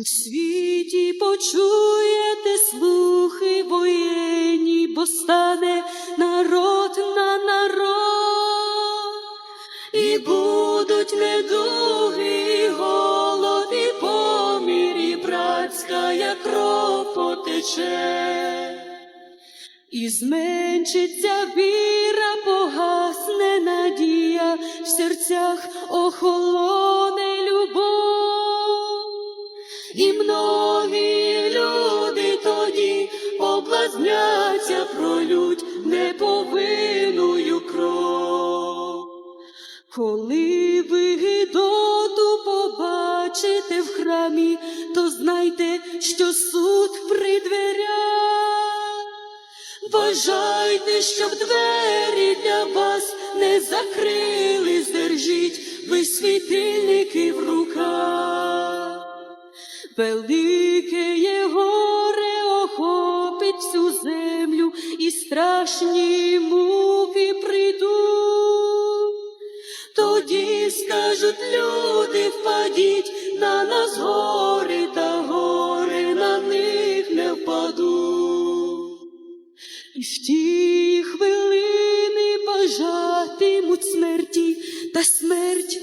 У світі почуєте слухи воєнні, бо стане народ на народ, і будуть недуги, голод, і помір, і братська кров потече. І зменшиться віра, погасне надія, в серцях охолоне і многі люди тоді облазняться, пролють неповинную кров. Коли ви гидоту побачите в храмі, то знайте, що суд при дверях. Бажайте, щоб двері для вас не закрили, здержіть ви світильники в руках. Велике є горе охопить всю землю і страшні муки прийдуть. Тоді скажуть люди, впадіть на нас гори, та гори на них не впадуть. І в ті хвилини бажатимуть смерті та смерть.